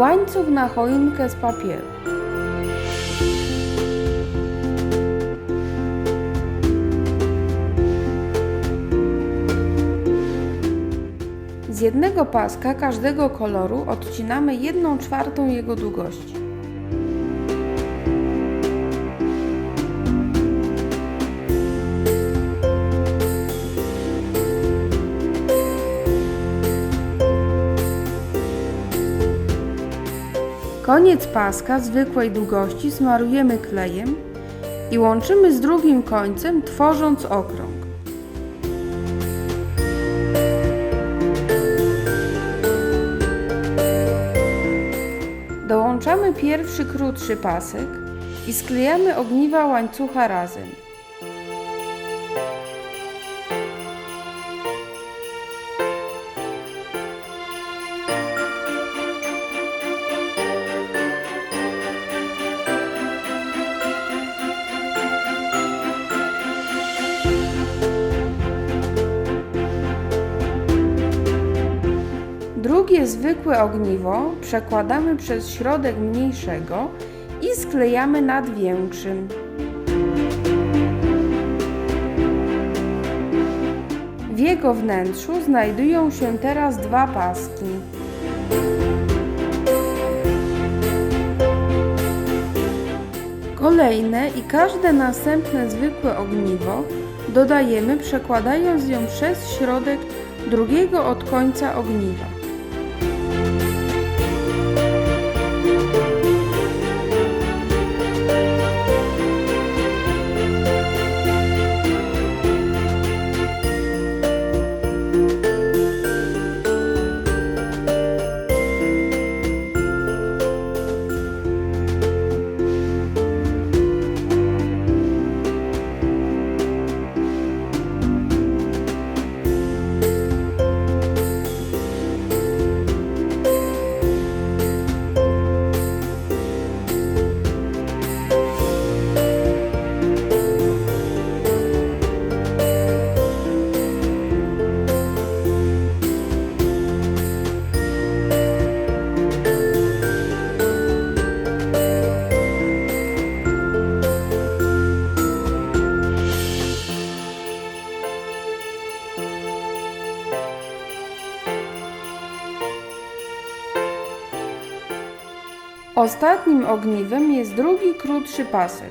Łańcuch na choinkę z papieru. Z jednego paska każdego koloru odcinamy 1 czwartą jego długości. Koniec paska zwykłej długości smarujemy klejem i łączymy z drugim końcem, tworząc okrąg. Dołączamy pierwszy krótszy pasek i sklejamy ogniwa łańcucha razem. Drugie zwykłe ogniwo przekładamy przez środek mniejszego i sklejamy nad większym. W jego wnętrzu znajdują się teraz dwa paski. Kolejne i każde następne zwykłe ogniwo dodajemy przekładając ją przez środek drugiego od końca ogniwa. Ostatnim ogniwem jest drugi krótszy pasek.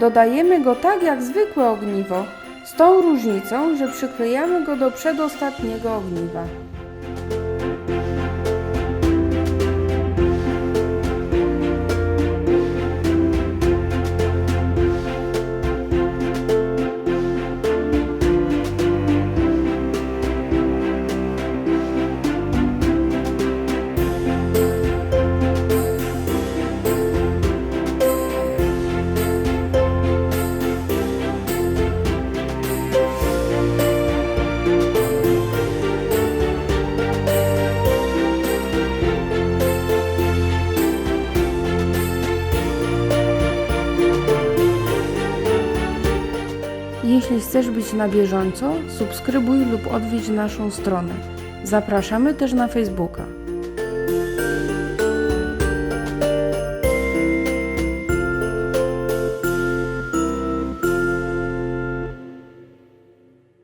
Dodajemy go tak jak zwykłe ogniwo, z tą różnicą, że przyklejamy go do przedostatniego ogniwa. Jeśli chcesz być na bieżąco, subskrybuj lub odwiedź naszą stronę. Zapraszamy też na Facebooka.